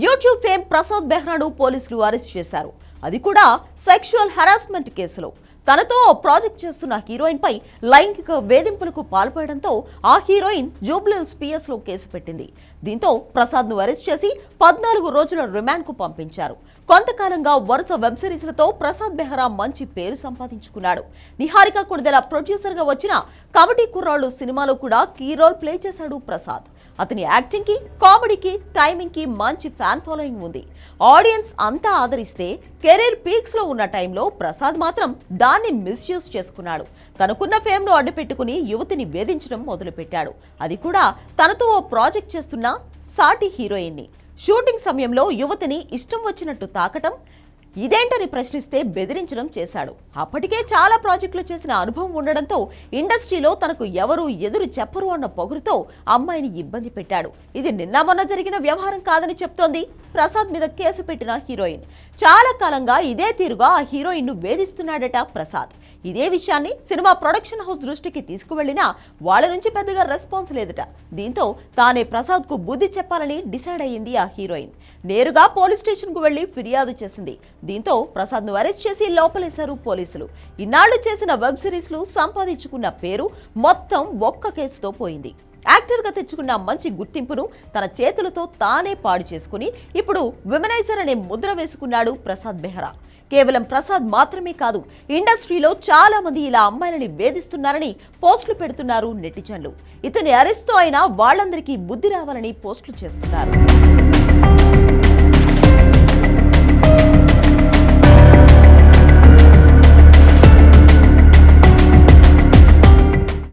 YouTube fame Prasad బెహ్రాను పోలీసులు arrest చేశారు. అది కూడా సెక్షువల్ హరాస్మెంట్ కేసులో. తనతో ప్రాజెక్ట్ చేస్తున్న హీరోయిన్ పై లైంగిక వేధింపులకు పాల్పడడంతో ఆ హీరోయిన్ జూబ్లిల్స్ పిఎస్లో కేసు పెట్టింది. దీంతో ప్రసాద్ను అరెస్ట్ చేసి పద్నాలుగు రోజుల రిమాండ్కు పంపించారు. కొంతకాలంగా వరుస వెబ్ సిరీస్లతో ప్రసాద్ బెహ్రా మంచి పేరు సంపాదించుకున్నాడు. నిహారిక కుడిదెల ప్రొడ్యూసర్గా వచ్చిన కబడ్డీ కుర్రాళ్ళు సినిమాలో కూడా కీ రోల్ ప్లే చేశాడు ప్రసాద్. అతని యాక్టింగ్కి కామెడీకి టైమింగ్కి మంచి ఫ్యాన్ ఫాలోయింగ్ ఉంది. ఆడియన్స్ అంతా ఆదరిస్తే కెరీర్ పీక్స్లో ఉన్న టైంలో ప్రసాద్ మాత్రం దాన్ని మిస్యూజ్ చేసుకున్నాడు. తనకున్న ఫేమ్ను అడ్డుపెట్టుకుని యువతిని వేధించడం మొదలుపెట్టాడు. అది కూడా తనతో ఓ ప్రాజెక్ట్ చేస్తున్న సాటి హీరోయిన్ని. షూటింగ్ సమయంలో యువతిని ఇష్టం వచ్చినట్టు తాకటం ఇదేంటని ప్రశ్నిస్తే బెదిరించడం చేశాడు. అప్పటికే చాలా ప్రాజెక్టులు చేసిన అనుభవం ఉండడంతో ఇండస్ట్రీలో తనకు ఎవరు ఎదురు చెప్పరు అన్న పొగురుతో అమ్మాయిని ఇబ్బంది పెట్టాడు. ఇది నిన్న మొన్న జరిగిన వ్యవహారం కాదని చెప్తోంది ప్రసాద్ మీద కేసు పెట్టిన హీరోయిన్. చాలా కాలంగా ఇదే తీరుగా ఆ హీరోయిన్ను వేధిస్తున్నాడట ప్రసాద్. ఇదే విషయాన్ని సినిమా ప్రొడక్షన్ హౌస్ దృష్టికి తీసుకువెళ్ళినా వాళ్ళ నుంచి పెద్దగా రెస్పాన్స్ లేదట. దీంతో తానే ప్రసాద్కు బుద్ధి చెప్పాలని డిసైడ్ అయ్యింది ఆ హీరోయిన్. నేరుగా పోలీస్ స్టేషన్కు వెళ్ళి ఫిర్యాదు చేసింది. దీంతో ప్రసాద్ను అరెస్ట్ చేసి లోపలేశారు పోలీసులు. ఇన్నాళ్ళు చేసిన వెబ్ సిరీస్లు సంపాదించుకున్న పేరు మొత్తం ఒక్క కేసుతో పోయింది. యాక్టర్గా తెచ్చుకున్న మంచి గుర్తింపును తన చేతులతో తానే పాడు చేసుకుని ఇప్పుడు విమనైజర్ అనే ముద్ర వేసుకున్నాడు ప్రసాద్ బెహ్రా. కేవలం ప్రసాద్ మాత్రమే కాదు ఇండస్ట్రీలో చాలా మంది ఇలా అమ్మాయిలని వేధిస్తున్నారని పోస్టులు పెడుతున్నారు నెటిజన్లు. ఇతని అరెస్ట్తో అయినా వాళ్ళందరికీ బుద్ధి రావాలని పోస్టులు చేస్తున్నారు.